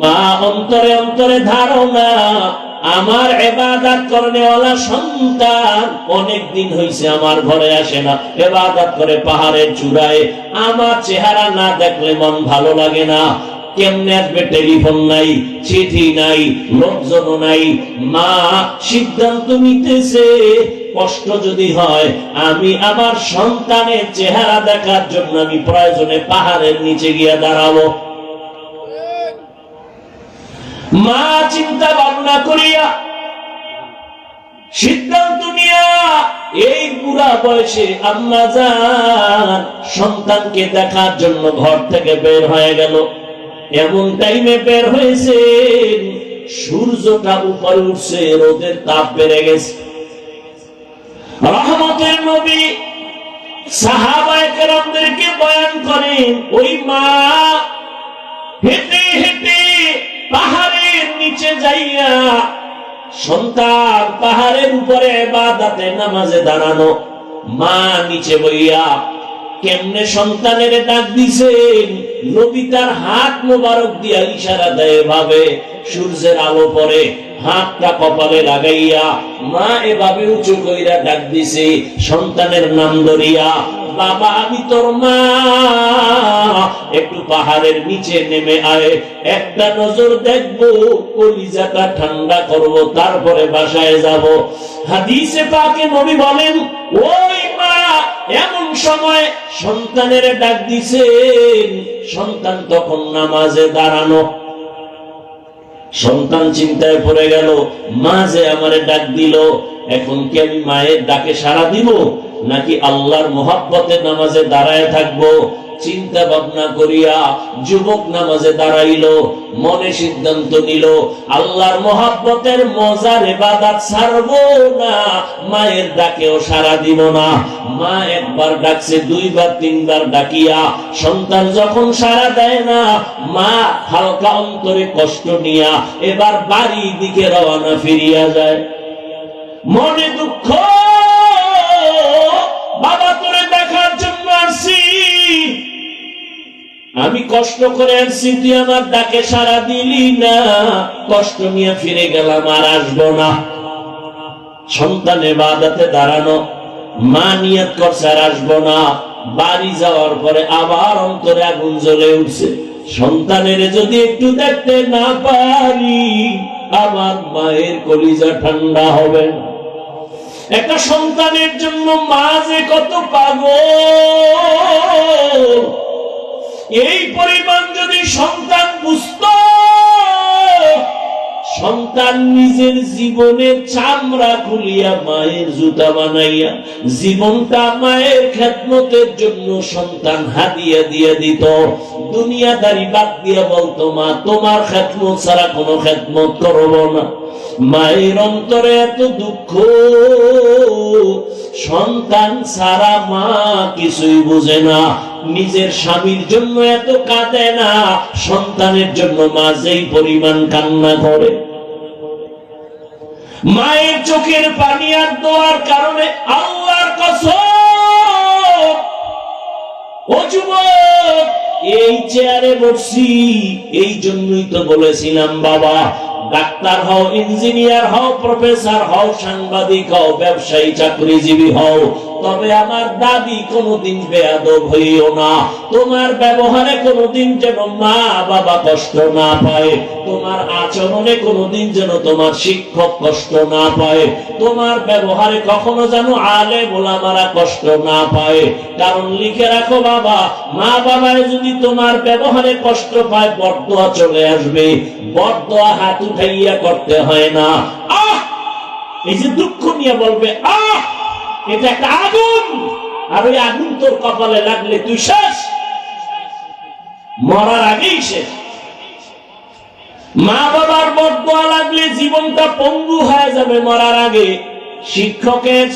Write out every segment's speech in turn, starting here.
মা, অন্তরে অন্তরে ধারণা, আমার এবাদাত করনেওয়ালা সন্তান অনেক দিন হইছে, আমার ঘরে আসে না। এবাদাত করে পাহাড়ের চূড়ায় আমার চেহারা না দেখলে মন ভালো লাগে না। নাই। মা, সিদ্ধান্ত নিতেছে, কষ্ট যদি হয়, আমি আমার সন্তানের চেহারা দেখার জন্য আমি প্রয়োজনে পাহাড়ের নিচে গিয়ে দাঁড়াবো। মা চিন্তা ভাবনা করিয়া, সিদ্ধান্ত নিয়া, এই বুড়া বয়সে আম্মা যান সন্তানকে দেখার জন্য ঘর থেকে বের হয়ে গেল। এমন টাইমে বের হয়েছে, সূর্যটা উপরে উঠছে, রোদের তাপ বেড়ে গেছে। রহমতের নবী সাহাবায়ে কেরামদেরকে বয়ান করেন, ওই মা হেঁটে হেঁটে পাহাড়ের নিচে যাইয়া সন্তান পাহাড়ের উপরে বাদাতে নামাজে দাঁড়ানো। মা নিচে বইয়া, কেমনে সন্তানের ডাক দিছেন? নবী তার হাত মোবারক দিয়া ইশারা দেয় ভাবে সূর্যের আলো পরে হাতটা কপালে লাগাইয়া মা এভাবে উঁচু কইরা ডাক দিছে, সন্তানের নাম ধরিয়া বাবা আমি তোর মা। একটু পাহাড়ের নিচে নেমে আয়। একটা নজর দেখব, কলিজাটা ঠান্ডা করব, তারপরে বাসায় যাব। হাদিসে পাকে নবী বলেন, ওই মা এমন সময় সন্তানের ডাক দিছেন সন্তান তখন নামাজে দাঁড়ানো। সন্তান চিন্তায় পড়ে গেল, মা যে আমারে ডাক দিল, এখন কি আমি মায়ের ডাকে সাড়া দিব? নাকি আল্লাহর মোহাব্বতের নামাজে দাঁড়ায় থাকব? চিন্তা ভাবনা করিয়া যুবক নামাজে দাঁড়াইল, মনে সিদ্ধান্ত নিল, আল্লাহর মোহাব্বতের মজার এবাদাত ছাড়বো না, মায়ের ডাকেও সাড়া দিব না। মা একবার ডাকছে, দুইবার, তিনবার ডাকিয়া সন্তান যখন সাড়া দেয় না, মা হালকা অন্তরে কষ্ট নিয়া এবার বাড়ির দিকে রওনা ফিরিয়া যায়। মনে দুঃখ বাবা তোরে দেখার জন্য আসছি। আমি কষ্ট করে আসছি তুই আমার ডাকে সারা দিলি না। কষ্ট নিয়ে ফিরে গেলাম আর আসব না। সন্তানে বাদাতে দাঁড়ানো, মা নিয়ত করছে আর আসব না। বাড়ি যাওয়ার পরে আবার অন্তরে আগুন জ্বলে উঠছে। সন্তানের যদি একটু দেখতে না পারি, আমার মায়ের কলিজা ঠান্ডা হবে না। একটা সন্তানের জন্য মা যে কত পাগল। এই পরিমাণ যদি সন্তান বুঝত, সন্তান নিজের জীবনের চামড়া খুলিয়া মায়ের জুতা বানাইয়া, জীবনটা মায়ের খেদমতের জন্য সন্তান হাদিয়া দিয়ে দিত। দুনিয়াদারি বাদ দিয়া বলতো, মা, তোমার খেদমত ছাড়া কোনো খেদমত করব না। মায়ের অন্তরে এত দুঃখ। সন্তান সারা মা কিছুই বুঝে না। নিজের স্বামীর জন্য এত কাঁদে না। সন্তানের জন্য মা যেই পরিমাণ কান্না করে। মায়ের চোখের পানি আর দোয়ার কারণে আল্লাহর কসম। এই চেয়ারে বসছি। এই জন্যই তো বলেছিলাম, বাবা ডাক্তার হও ইঞ্জিনিয়ার হও প্রফেসর হও সাংবাদিক হও ব্যবসায়ী চাকরিজীবী হও তবে আমার দাবি কোনোদিন বেয়াদব হইও না। তোমার ব্যবহারে কোনোদিন যেন মা বাবা কষ্ট না পায়। তোমার আচরণে কোনোদিন যেন তোমার শিক্ষক কষ্ট না পায়। তোমার ব্যবহারে কখনো যেন আলে বোলামারা কষ্ট না পায়। কারণ লিখে রাখো বাবা, মা বাবায় যদি তোমার ব্যবহারে কষ্ট পায় বরদোয়া চলে আসবে। বরদোয়া হাত উঠাইয়া করতে হয় না। আহ! এই যে দুঃখ নিয়ে বলবে, আহ! এটা একটা আগুন। আর ওই আগুন তোর কপালে লাগলে তুই শেষ। মরার আগেই শেষ। মা বাবার বট লাগলে জীবনটা পঙ্গু হয়ে যাবে মরার আগে। শিক্ষকের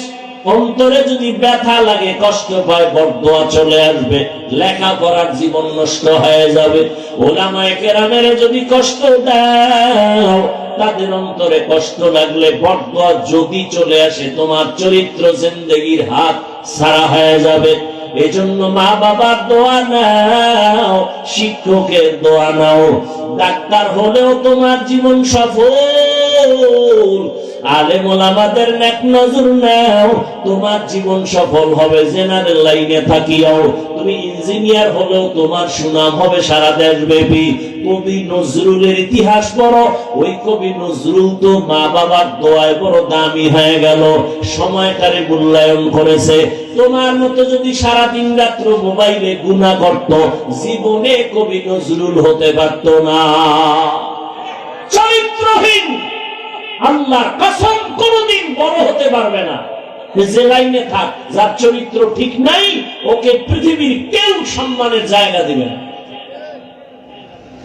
অন্তরে যদি ব্যথা লাগে, কষ্ট পায় বদয়া চলে আসবে, লেখাপড়ার জীবন নষ্ট হয়ে যাবে। ওলামায় কেরামের যদি কষ্ট দাও, তাদের অন্তরে কষ্ট লাগলে বদয়া যদি চলে আসে, তোমার চরিত্র জিন্দগির হাত সারা হয়ে যাবে। এজন্য মা বাবার দোয়া নাও, শিক্ষকের দোয়া নাও। ডাক্তার হলেও তোমার জীবন সফল। আমাদের নেক নজর নাও। তোমার জীবন সফল হবে, জেনারেল লাইনে তুমি ইঞ্জিনিয়ার হলেও তোমার সুনাম হবে সারা কবি নজরুলের ইতিহাস পড়ো। ওই কবি নজরুল তো মা বাবার দোয়ায় বড় দামি হয়ে গেল। সময়টারে মূল্যায়ন করেছে। তোমার মতো যদি সারা দিন রাত্র মোবাইলে গুণা করত, জীবনে কবি নজরুল হতে পারত না। চরিত্রহীন! আল্লাহর কসম কোনদিন বড় হতে পারবে না। যে লাইনে থাক, যার চরিত্র ঠিক নাই, ওকে পৃথিবীর কেউ সম্মানের জায়গা দিবে না।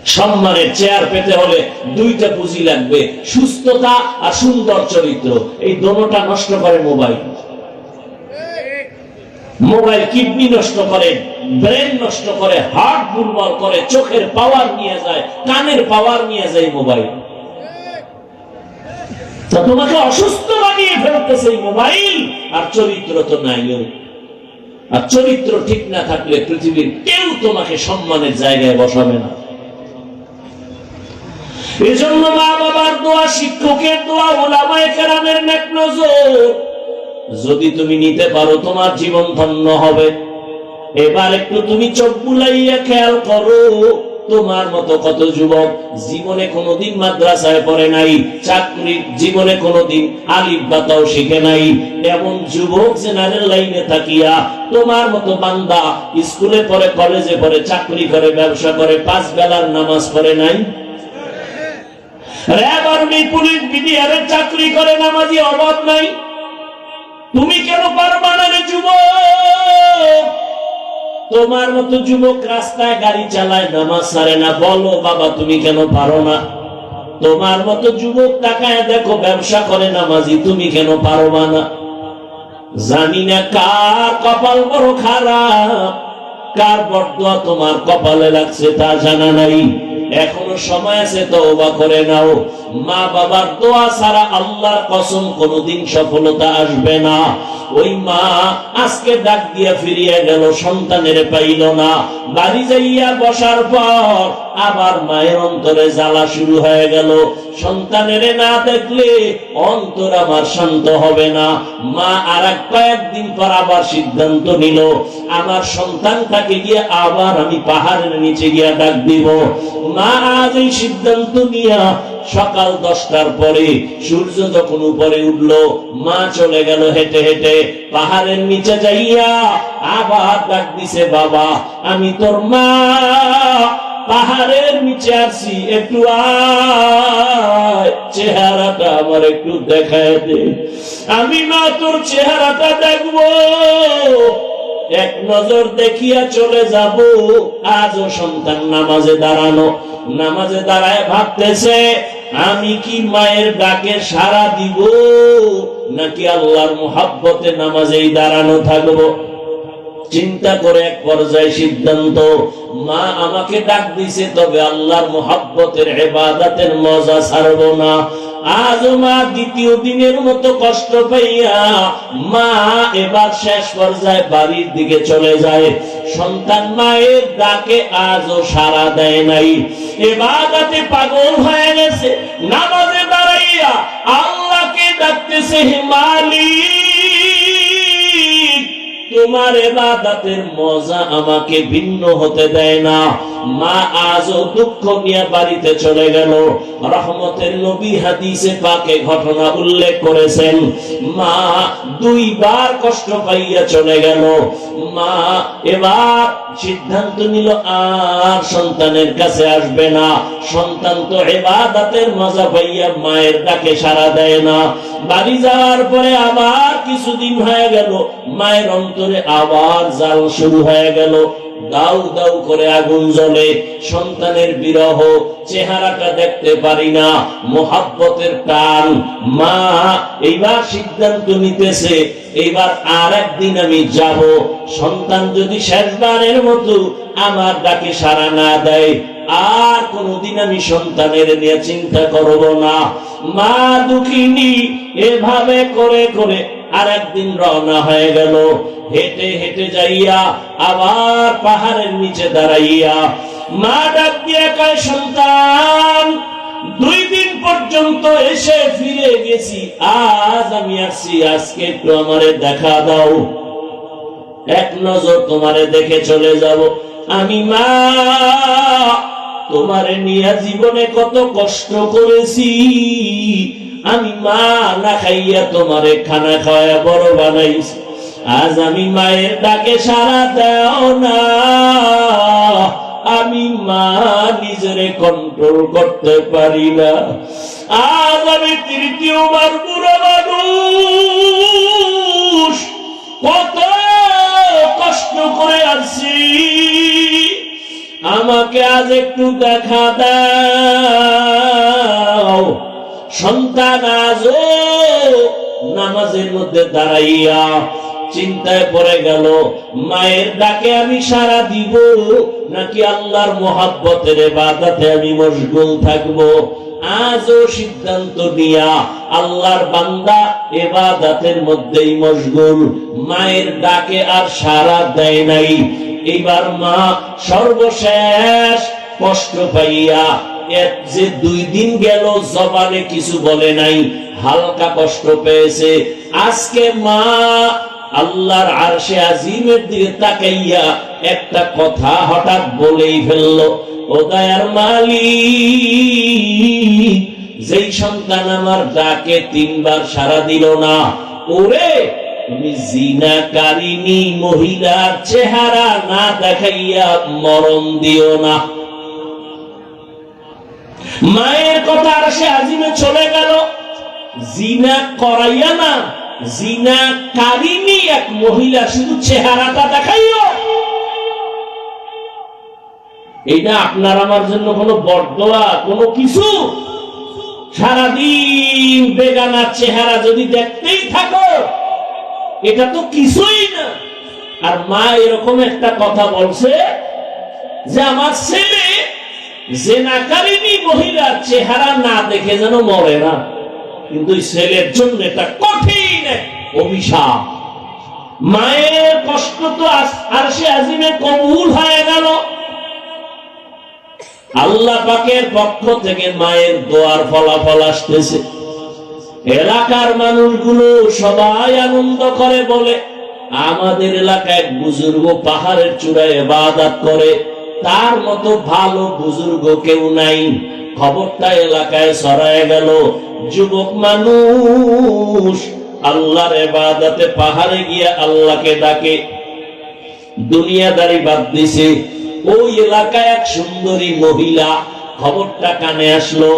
সম্মানের চেয়ার পেতে হলে দুইটা পুঁজি লাগবে, সুস্থতা আর সুন্দর চরিত্র। এই দোনোটা নষ্ট করে মোবাইল। মোবাইল কিডনি নষ্ট করে, ব্রেন নষ্ট করে, হার্ট দুর্বল করে, চোখের পাওয়ার নিয়ে যায়, কানের পাওয়ার নিয়ে যায় মোবাইল। তোমাকে অসুস্থ বানিয়ে ফেলতেছে মোবাইল, আর চরিত্র তো নাই আর চরিত্র ঠিক না থাকলে পৃথিবীর কেউ তোমাকে সম্মানের জায়গায় বসাবে না। এজন্য মা বাবার দোয়া, শিক্ষকের দোয়া, ওলামায়ে যদি তুমি নিতে পারো, তোমার জীবন ধন্য হবে। এবার একটু তুমি চোখ বুলাইয়া খেয়াল করো। তোমার মতো কত যুবক জীবনে কোনোদিন মাদ্রাসায় পড়ে নাই চাকরি জীবনে কোনোদিন আলিফ বাতাও শিখে নাই। এমন যুবক জেনারেল লাইনে থাকিয়া তোমার মতো বান্দা স্কুলে পড়ে, কলেজে পড়ে, চাকরি করে, ব্যবসা করে, পাঁচ বেলার নামাজ পড়ে নাই? র্যাব আর্মি পুলিশ বিডিআরের চাকরি করে, নামাজি অভাব নাই? তুমি কেন পারবা না রে যুবক? তোমার মতো যুবক রাস্তায় গাড়ি চালায়, নামাজ সারে না। বলো, বাবা, তুমি কেন পারো না? তোমার মতো যুবক টাকায় দেখো, ব্যবসা করে নামাজি, তুমি কেন পারো না? জানি না কার কপাল বড় খারাপ, কার বরদোয়া তোমার কপালে লাগছে তা জানা নাই। এখনও সময় আছে তওবা করে নাও। মা বাবার দোয়া ছাড়া আল্লাহর কসম কোনোদিন সফলতা আসবে না। ওই মা আজকে ডাক দিয়া ফিরিয়া গেল, সন্তানের পাইল না। বাড়ি যাইয়া বসার পর আবার মায়ের অন্তরে জ্বালা শুরু হয়ে গেল। সন্তানের না দেখলে অন্তর আমার শান্ত হবে না। মা আর এক কয়েকদিন পর আবার সিদ্ধান্ত নিল, আমার সন্তানটাকে গিয়ে আবার আমি পাহাড়ের নিচে গিয়া ডাক দিব। মা আজ এই সিদ্ধান্ত নিয়া সকাল দশটার পরে সূর্য যখন উপরে উঠল, মা চলে গেল হেঁটে হেঁটে। পাহাড়ের নিচে যাইয়া আবার ডাক দিছে, বাবা, আমি তোর মা। পাহাড়ের নিচে আসি একটু চেহারাটা আমার একটু দেখায় দে। আমি মা তোর চেহারাটা দেখব। এক নজর দেখিয়া চলে যাব। আজও সন্তান নামাজে দাঁড়ানো। নামাজে দাঁড়ায় ভাবতেছে, আমি কি মায়ের ডাকে সারা দিব, নাকি আল্লাহর মোহাব্বতে নামাজেই দাঁড়ানো থাকব? চিন্তা করে এক পর্যায়ে সিদ্ধান্ত, মা আমাকে ডাক দিছে, তবে আল্লাহর মোহাব্বতের এবাদাতের মজা ছাড়ব না। আজ মা দ্বিতীয় দিনের মতো কষ্ট পাইয়া মা এবার শেষ পর্যায়ে বাড়ির দিকে চলে যায়। সন্তান মায়ের ডাকে আজও সারা দেয় নাই। এবাদাতে পাগল হয়ে গেছে, নামাজে দাঁড়াইয়া আল্লাহকে ডাকতেছে, হে মালিক, তোমার এবাদাতের মজা আমাকে ভিন্ন হতে দেয় না। মা আজও দুঃখ নিয়ে বাড়িতে চলে গেল। রহমতের নবী হাদিসে পাকে ঘটনা উল্লেখ করেছেন। মা দুইবার কষ্ট পাইয়া চলে গেল। মা এবার সিদ্ধান্ত নিল, আর সন্তানের কাছে আসবে না। সন্তান তো এবাদাতের মজা পাইয়া মায়ের ডাকে সাড়া দেয় না। বাড়ি যাওয়ার পরে আবার কিছুদিন হয়ে গেল, মায়ের অন্তরে আবার জাল শুরু হয়ে গেল। দাউ দাউ করে আগুন জ্বলে, সন্তানের বিরহ চেহারাটা দেখতে পারি না, মোহাব্বতের টান। মা, এইবার সিদ্ধান্ত নিতেছে, এইবার আর একদিন আমি যাব। সন্তান যদি শেষবারের মতো আমার ডাকে সাড়া না দেয়, আর কোনদিন আমি সন্তানের নিয়ে চিন্তা করব না। মা দুঃখিনী, এভাবে করে করে আর একদিন রওনা হয়ে গেল। হেঁটে হেঁটে যাইয়া আবার পাহাড়ের নিচে দাঁড়াইয়া মা ডাক দিয়ে সন্তান, দুই দিন পর্যন্ত এসে ফিরে গেছি। আজ আমি আসছি, আজকে একটু আমারে দেখা দাও। এক নজর তোমারে দেখে চলে যাব। আমি মা, তোমারে নিয়ে জীবনে কত কষ্ট করেছি। আমি মা না খাইয়া তোমারে খানা খাওয়া বড় বানাইছি। আজ আমি মায়ের ডাকে সারা দাও না। আমি মা নিজেরে কন্ট্রোল করতে পারি না। আজ আমি তৃতীয়বার বুড়ো মানুষ। কত কষ্ট করে আসছি। আমাকে আজ একটু দেখা দাও। সন্তান আজও নামাজের মধ্যে দাঁড়াইয়া চিন্তায় পড়ে গেল, মায়ের ডাকে আমি সারা দিব, নাকি আল্লাহর মোহাব্বতের বাদাতে আমি মশগুল থাকব? আজও সিদ্ধান্ত নিয়া আল্লাহর বান্দা এবাদাতের মধ্যেই মশগুল। মায়ের ডাকে আর সারা দেয় নাই। এইবার মা সর্বশেষ কষ্ট পাইয়া যে দুই দিন গেল, জবানে কিছু বলে নাই, হালকা কষ্ট পেয়েছে। আজকে মা আল্লাহর আরশে আজিমের দিকে তাকাইয়া একটা কথা হঠাৎ বলেই যেই সন্তান আমার ডাকে তিনবার সারা দিল না, ওরে, তুমি জিনাকারিনী মহিলার চেহারা না দেখাইয়া মরণ দিও না। মায়ের কথা আর সে আজিমে চলে গেল। জিনা করাইয়া না, জিনা কারিনী এক মহিলা শুধু চেহারাটা দেখাইও এটা আপনার আমার জন্য কোনো বরদোয়া কোনো কিছু? সারাদিন বেগানার চেহারা যদি দেখতেই থাকো, এটা তো কিছুই না। আর মা এরকম একটা কথা বলছে যে, আমার ছেলে জেনাকারিনী চেহারা না দেখে যেন মরে না। কিন্তু ছেলের জন্য এটা কঠিন অভিশাপ। মায়ের কষ্ট তো আর সে আজিমে কবুল হয়ে গেল। আল্লাহ পাকের পক্ষ থেকে মায়ের দোয়ার ফলাফল আসতেছে। এলাকার মানুষগুলো সবাই আনন্দ করে বলে, আমাদের এলাকায় বুজুর্গ পাহাড়ের চূড়ায় বাদাত করে। তার মতো ভালো বুজুর্গ কেউ নাই। খবরটা এলাকায় ছড়ায় গেল, যুবক মানুষ আল্লাহর এবাদাতে পাহাড়ে গিয়ে আল্লাহকে ডাকে। দুনিয়াদারি বাদ দিছে। ওই এলাকায় এক সুন্দরী মহিলা খবরটা কানে আসলো,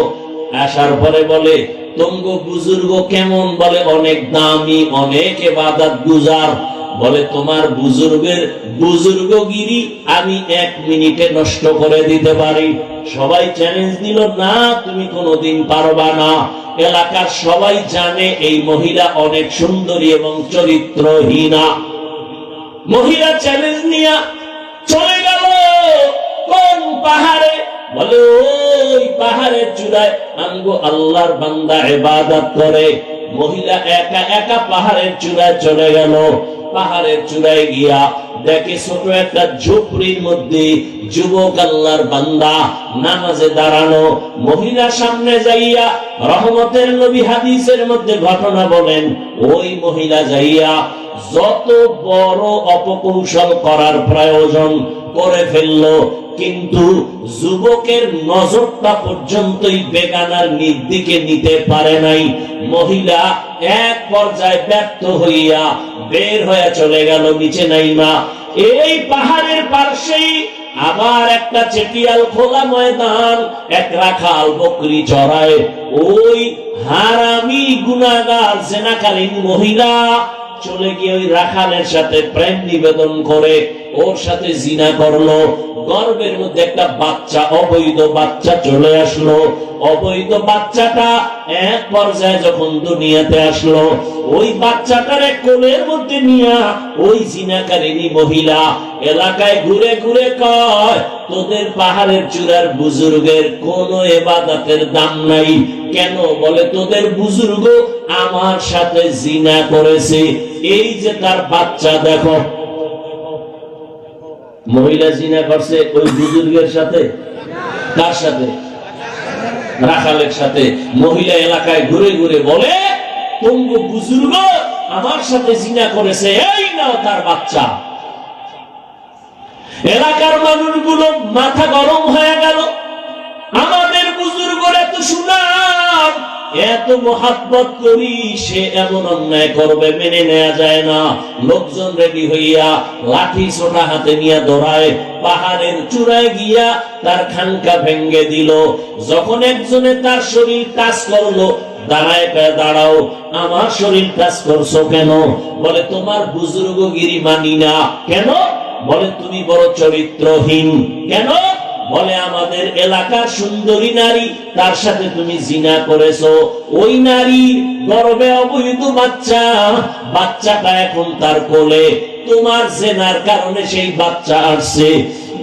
আসার পরে বলে তঙ্গ বুজুর্গ কেমন? বলে, অনেক দামি, অনেক এবাদাত গুজার। বলে, তোমার বুজুর্গের বুজুর্গগিরি আমি এক মিনিটে নষ্ট করে দিতে পারি। সবাই চ্যালেঞ্জ দিল, না, তুমি কোনোদিন পারবা না। এলাকার সবাই জানে এই মহিলা অনেক সুন্দরী এবং চরিত্রহীনা। মহিলা চ্যালেঞ্জ নিয়া চলে গেল, কোন পাহাড়ে? বলে, ওই পাহাড়ের চূড়ায় আমগো আল্লাহর বান্দা ইবাদত করে। মহিলা একা একা পাহাড়ের চূড়ায় চলে গেল। পাহাড়ের চূড়ায় গিয়া দেখে ছোট একটা ঝুপড়ির মধ্যে যুবক আল্লাহর বান্দা নামাজে দাঁড়ানো, মহিলা সামনে যাইয়া রহমতের নবী হাদিসের মধ্যে ঘটনা বলেন, ওই মহিলা যাইয়া যত বড় অপকৌশল করার প্রয়োজন করে ফেলল, কিন্তু যুবকের নজরটা পর্যন্তই বেগানার দিকে নিতে পারে নাই। মহিলা এক পর্যায়ে ব্যর্থ হইয়া বের হয়ে চলে গেল নিচে নাইমা। এই পাহাড়ের পার্শ্বেই আবার একটা চেটিয়াল খোলা ময়দান, এক রাখাল বকরি চড়ায়। ওই হারামি গুনাগার সেনাকালীন মহিলা চলে গিয়ে ওই রাখালের সাথে প্রেম নিবেদন করে ওর সাথে জিনা করল। গর্বের মধ্যে একটা বাচ্চা, অবৈধ বাচ্চা চলে আসলো। অবৈধ বাচ্চাটা এক পর্যায়ে যখন দুনিয়াতে আসলো, ওই বাচ্চাটারে কোলের মধ্যে নিয়া ওই জিনাকারিনী মহিলা এলাকায় ঘুরে ঘুরে কয়, তোদের পাহাড়ের চূড়ার বুজুর্গের কোন এবাদাতের দাম নাই। কেন বলে তোদের বুজুর্গ আমার সাথে জিনা করেছে? এই যে তার বাচ্চা দেখো মহিলা জিনা করছে ওই বুজুর্গের সাথে? কার সাথে? রাখালের সাথে। মহিলা এলাকায় ঘুরে ঘুরে বলে তঙ্গ বুজুর্গ আমার সাথে জিনা করেছে, এই নাও তার বাচ্চা। এলাকার মানুষগুলো মাথা গরম হয়ে গেল। আমাদের এত মহাব্বত করি, সে এমন অন্যায় করবে, মেনে নেওয়া যায় না। লোকজন রেডি হইয়া লাঠি হাতে নিয়ে দৌড়ায় পাহাড়ের চূড়ায় গিয়া তার খানকা ভেঙ্গে দিল। যখন একজনে তার শরীর টাচ করল, দাঁড়ায় দাঁড়াও, আমার শরীর করছ কেন? বলে, তোমার কেন? বলে, তুমি বড় চরিত্রহীন। কেন? বলে, আমাদের এলাকার সুন্দরী নারী, তার সাথে তুমি জিনা করেছ। ওই নারীর গর্বে অবৈধ বাচ্চা, বাচ্চাটা এখন তার কোলে। তোমার জেনার কারণে সেই বাচ্চা আসছে।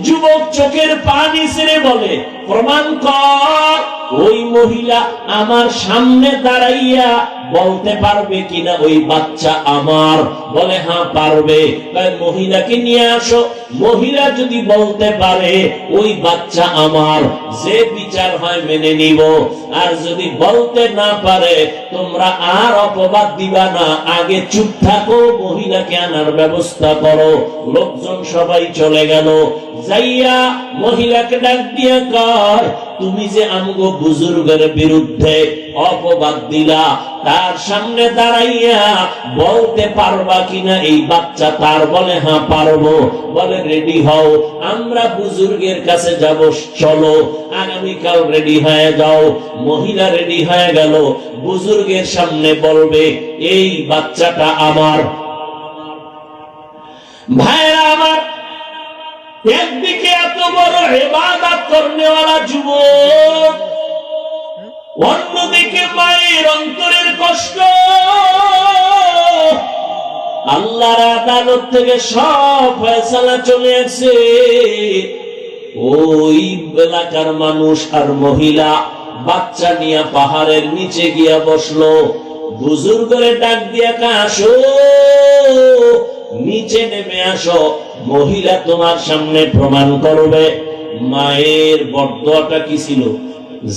যুবক চোখের পানি ছেড়ে বলে, প্রমাণ কর, ওই মহিলা আমার সামনে দাঁড়াইয়া বলতে পারবে কিনা ওই বাচ্চা আমার? বলে হ্যাঁ পারবে। মহিলাকে নিয়ে আসো। মহিলা যদি বলতে পারে, ওই বাচ্চা আমার, যে বিচার হয় মেনে নিব। আর যদি বলতে না পারে, তোমরা আর অপবাদ দিবা না, আগে চুপ থাকো, মহিলাকে আনার ব্যবস্থা করো। লোকজন সবাই চলে গেল। যাইয়া মহিলাকে ডাক দিয়ে কর তুমি যে আমগো বুজুর্গের বিরুদ্ধে অপবাদ দিলা, তার সামনে দাঁড়াইয়া বলতে পারবা কিনা এই বাচ্চা তার বলে হ্যাঁ পারব। বলে, রেডি হও, আমরা বুজুর্গের কাছে যাব, চলো। আগামীকাল রেডি হয়ে যাও। মহিলা রেডি হয়ে গেল। বুজুর্গের সামনে বলবে, এই বাচ্চাটা আমার। ভাইরা, আমার একদিকে এত বড় হেবাদাত করনেওয়ালা যুবক, অন্যদিকে মায়ের অন্তরের কষ্ট। আল্লাহর আদালত থেকে সব ফয়সালা চলে আসে। ওই এলাকার মানুষ আর মহিলা বাচ্চা নিয়ে পাহাড়ের নিচে গিয়া বসল। বুজুর্গরে ডাক দিয়া কা আসো। নিচে নেমে আসো। মহিলা তোমার সামনে প্রমাণ করবে, মায়ের বর্দটা কি ছিল?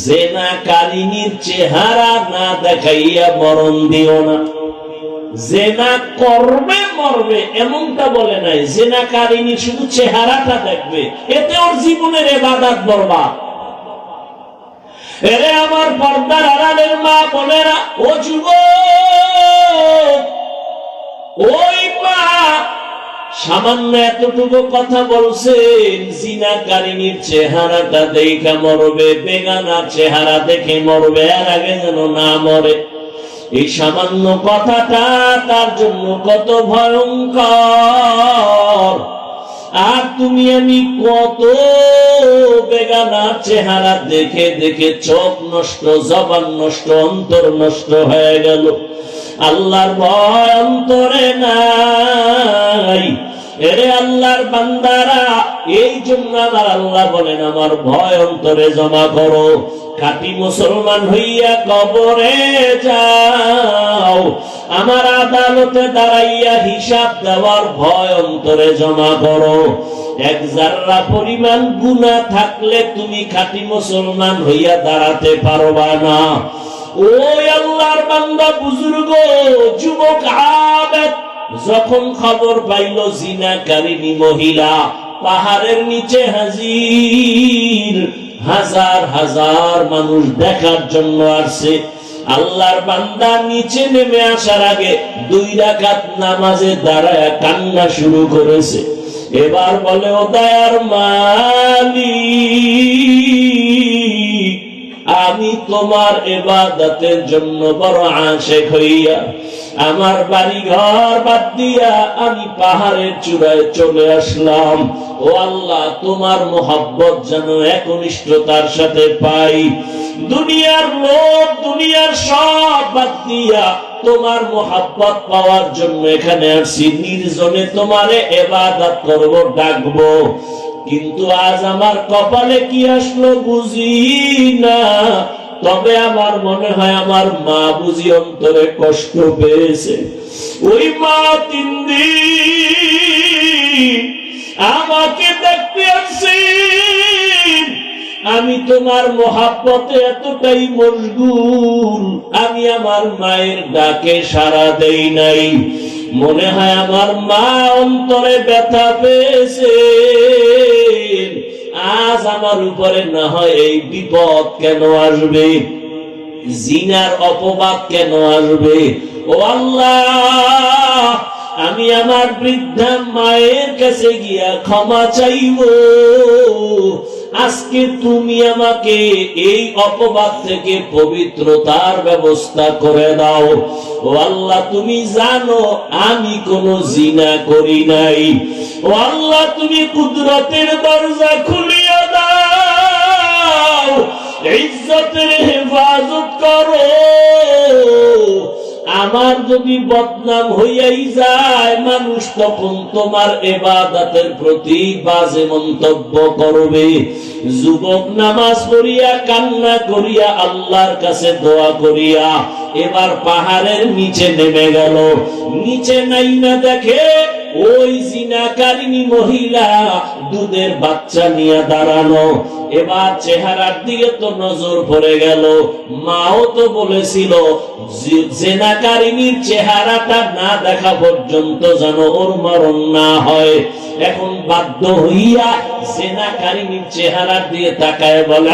জেনা কালিনীর চেহারা না দেখাইয়া মরণ দিও না। জেনা করবে মরবে, এমনটা বলে নাই। জেনা কারিনী শুধু চেহারাটা দেখবে, এতে ওর জীবনের এবাদাত বরবাদ। এরে আমার পর্দার আড়ালের মা বোনেরা, ও যুবক, ওই মা সামান্য এতটুকু কথা বলছেন জিনা কারিনীর চেহারাটা দেখে মরবে, বেগানার চেহারা দেখে মরবে, আর আগে যেন না মরে। এই সামান্য কথাটা তার জন্য কত ভয়ঙ্কর। আর তুমি আমি কত বেগানা চেহারা দেখে দেখে চোখ নষ্ট, জবান নষ্ট, অন্তর নষ্ট হয়ে গেল। আল্লাহর ভয় অন্তরে নাই। এরে আল্লাহর বান্দারা, এই জন্য আল্লাহ বলেন, আমার ভয় অন্তরে জমা করো। মুসলমান হইয়া কবরে যাও। আমার আদালতে দাঁড়াইয়া হিসাব দেওয়ার ভয় অন্তরে জমা করো। এক জাররা পরিমাণ গুণা থাকলে তুমি খাটি মুসলমান হইয়া দাঁড়াতে পারবা না। ওই আল্লাহর বান্দা বুজুর্গ, যুবক আবেদ যখন খবর পাইল জিনাকারিনী মহিলা, পাহাড়ের নিচে হাজির, হাজার হাজার মানুষ দেখার জন্য আসছে। আল্লাহর বান্দা নিচে নেমে আসার আগে দুই রাকাত নামাজে দাঁড়ায় কান্না শুরু করেছে। এবার বলে, ও দয়ার মালিক আমি তোমার এবাদতের জন্য বড় আশেক হইয়া আমার বাড়ি ঘর বাদ দিয়া আমি পাহাড়ের চূড়ায় চলে আসলাম। ও আল্লাহ, তোমার মোহাব্বত যেন একনিষ্ঠতার সাথে পাই। দুনিয়ার লোক, দুনিয়ার সব বাদ দিয়া তোমার মোহাব্বত পাওয়ার জন্য এখানে আসছি নির্জনে তোমারে এবাদত করব, ডাকবো। কিন্তু আজ আমার কপালে কি আসলো বুঝি না। তবে আমার মনে হয় আমার মা বুঝি অন্তরে কষ্ট পেয়েছে। ওই মা তিন আমাকে দেখতে আসছেন আমি তোমার মহাব্বতে এতটাই মশগুল, আমি আমার মায়ের ডাকে সাড়া দেই নাই। মনে হয় আমার মা অন্তরে ব্যথা পেয়েছে। আজ আমার উপরে না হয় এই বিপদ কেন আসবে? জিনার অপবাদ কেন আসবে? ও আল্লাহ, আমি আমার বৃদ্ধা মায়ের কাছে গিয়া ক্ষমা চাইব। আজকে তুমি আমাকে এই অপবাদ থেকে পবিত্রতার ব্যবস্থা করে দাও। ও আল্লাহ, তুমি জানো আমি কোনো জিনা করি নাই। ও আল্লাহ, তুমি কুদরতের দরজা খুলিয়া দাও। ইজ্জতের হেফাজত করো। আমার যদি বদনাম হইয়াই যায়, মানুষ তখন তোমার এবাদাতের প্রতি বাজে মন্তব্য করবে। যুবক নামাজ পড়িয়া, কান্না করিয়া, আল্লাহর কাছে দোয়া করিয়া, এবার পাহাড়ের নিচে নেমে গেল। নিচে নাই না দেখে ওই জিনাকারিনী মহিলা দুধের বাচ্চা নিয়ে দাঁড়ানো। এবার চেহারার দিকে তো নজর পড়ে গেল। মাও তো বলেছিল জেনাকারিনীর চেহারাটা না দেখা পর্যন্ত যেন ওর মরণ না হয়। এখন বাধ্য হইয়া জেনাকারিনীর চেহারার দিকে তাকায় বলে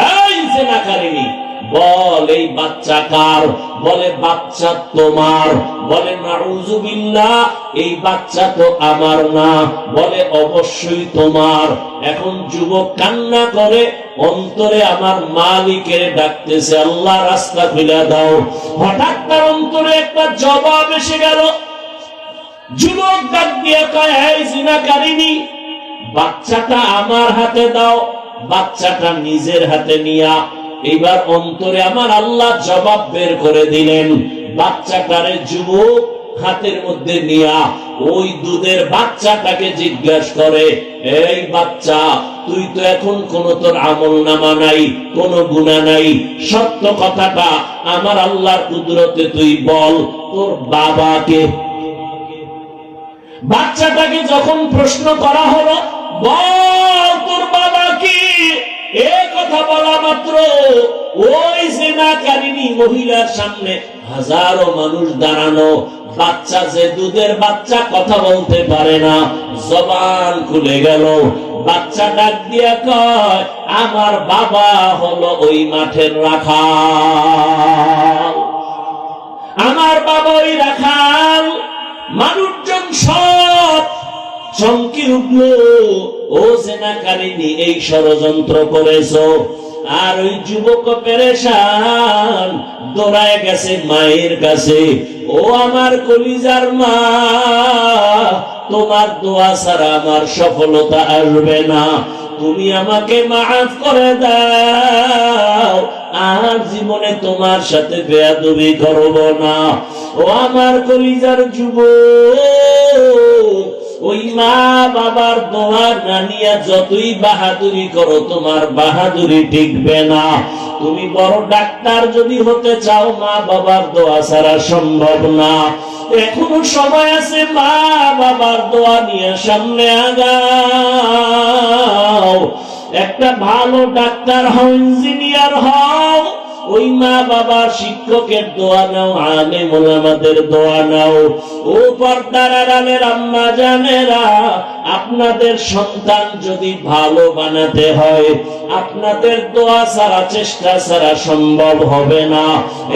জেনাকারিনী বল এই বাচ্চা কার? বলে, বাচ্চা তোমার। বলে নাউজুবিল্লাহ এই বাচ্চা তো আমার না। বলে, অবশ্যই তোমার। এখন যুবক কান্না করে, অন্তরে আমার মালিকের ডাকতেছে, আল্লাহ, রাস্তা খুলে দাও। হঠাৎ তার অন্তরে একটা জবাব এসে গেল। যুবক ডাক দিয়ে কয়, এই জিনাকারিনী, বাচ্চাটা আমার হাতে দাও, বাচ্চাটা নিজের হাতে নিয়া। এইবার অন্তরে আমার আল্লাহ জবাব বের করে দিলেন, বাচ্চাটারে যুবক হাতের মধ্যে নিয়া ওই দুধের বাচ্চাটাকে জিজ্ঞাসা করে, এই বাচ্চা, তুই তো এখন কোন তোর আমল নামা নাই, কোন গুণা নাই, সত্য কথাটা আমার আল্লাহর কুদরতে তুই বল, তোর বাবাকে? বাচ্চাটাকে যখন প্রশ্ন করা হলো, বল! কথা বলা মাত্র। ওই সেনাকারিনী মহিলার সামনে হাজারো মানুষ দাঁড়ানো। বাচ্চা যে দুধের বাচ্চা কথা বলতে পারে না, জবান খুলে গেল। বাচ্চা ডাক দিয়া কয়, আমার বাবা হলো ওই মাঠের রাখা আমার বাবা ওই রাখাল। মানুষজন সব ও সেনাকারিনী এই ষড়যন্ত্র করেছ। আর ওই যুবক পেরেশান দৌড়ায় গেছে মায়ের কাছে। ও আমার কলিজার মা, তোমার দোয়া ছাড়া আমার সফলতা আসবে না। তুমি আমাকে মাফ করে দাও, আর জীবনে তোমার সাথে বেয়াদবি করব না। ও আমার কলিজার যুব ওই মা বাবার দোয়া না নিয়া যতই বাহাদুরি করো, তোমার বাহাদুরি টিকবে না। তুমি বড় ডাক্তার যদি হতে চাও মা বাবার দোয়া ছাড়া সম্ভব না। এখনও সময় আছে মা বাবার দোয়া নিয়ে সামনে আগাও। একটা ভালো ডাক্তার হও, ইঞ্জিনিয়ার হও। ওই মা বাবার শিক্ষকের দোয়া নাও আলে মোলামাদের দোয়া নাও। ও পর্দার আম্মা জানেরা, আপনাদের সন্তান যদি ভালো বানাতে হয়, আপনাদের দোয়া ছাড়া, চেষ্টা ছাড়া সম্ভব হবে না।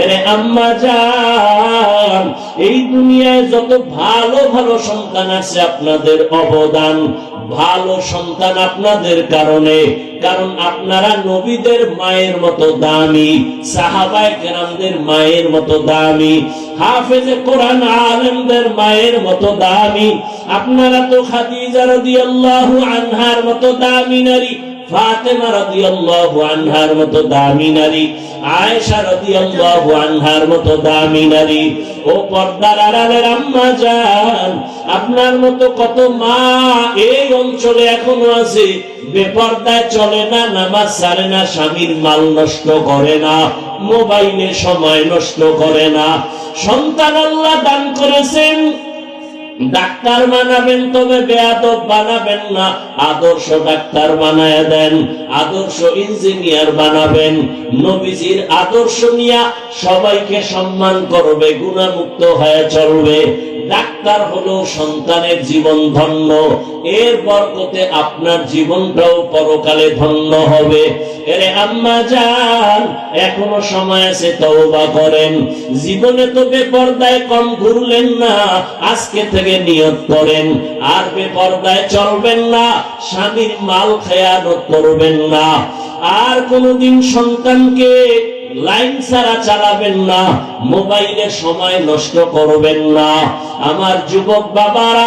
এরে আম্মা জান, এই দুনিয়ায় যত ভালো ভালো সন্তান আছে, আপনাদের অবদান ভালো সন্তান আপনাদের কারণে। কারণ আপনারা নবীদের মায়ের মতো দামি সাহাবায় কেরামদের মায়ের মতো দামি, হাফেজে কোরআন মায়ের মতো দামি। আপনারা তো খাদিজা রাদিয়াল্লাহু আনহার মতো দামি নারী। ফাতেমা রাদিয়াল্লাহু আনহার মতো দামি নারী, আয়েশা রাদিয়াল্লাহু আনহার মতো দামি নারী, ও পর্দার আড়ালের আম্মা জান, আপনার মতো কত মা এই অঞ্চলে এখনও আছে। বেপর্দায় চলে না, নামাজ ছাড়ে না, স্বামীর মাল নষ্ট করে না, মোবাইলে সময় নষ্ট করে না। সন্তান আল্লাহ দান করেছেন ডাক্তার বানাবেন, তবে বেয়াদব বানাবেন না। আদর্শ ডাক্তার বানায় দেন, আদর্শ ইঞ্জিনিয়ার বানাবেন। নবীজির আদর্শ নিয়া সবাইকে সম্মান করবে, গুণামুক্ত হয়ে চলবে। ডাক্তার হলো সন্তানের জীবন ধন্য। এর বরকতে আপনার জীবনটাও পরকালে ধন্য হবে। এখনও সময় আছে তওবা করেন। জীবনে তো বেপর্দায় কম ঘুরলেন না, আজকে থেকে নিয়ত করেন। আর বেপর্দায় চলবেন না, স্বামীর মাল খেয়ানত করবেন না। আর কোনোদিন সন্তানকে লাইন ছাড়া চালাবেন না মোবাইলে সময় নষ্ট করবেন না। আমার যুবক বাবারা,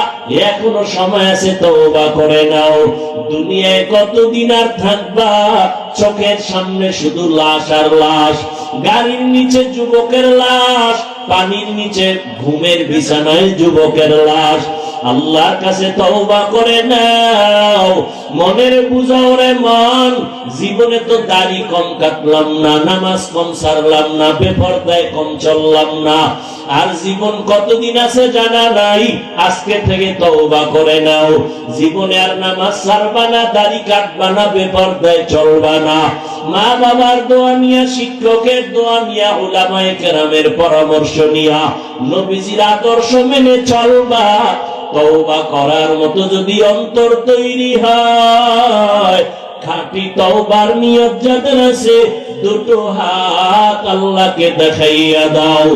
এখনও সময় আছে তওবা করে নাও। দুনিয়ায় কতদিন আর থাকবা? চোখের সামনে শুধু লাশ আর লাশ। গাড়ির নিচে যুবকের লাশ, পানির নিচে ঘুমের বিছানায় যুবকের লাশ। আল্লাহর কাছে তওবা করে নাও। মনের বুঝাও রে মন। জীবনে তো দাড়ি কম কাটলাম না, নামাজ কম সারলাম না, বেপরদায় কম চললাম না। আর জীবন কতদিন আছে জানা নাই? আজকে থেকে তওবা করে নাও। জীবনে আর নামাজ সারবা না, দাড়ি কাটবা না, বেপরদায় চলবা না। মা বাবার দোয়া নিয়া, শিক্ষকের দোয়া নিয়া ওলামায়ে কেরামের পরামর্শ নিয়া, নবীজির আদর্শ মেনে চলবা। তওবা করার মতো যদি অন্তর তৈরি হয়, খাঁটি তওবার নিয়ত যাদের আছে, দুটো হাত আল্লাহকে দেখাইয়া দাও।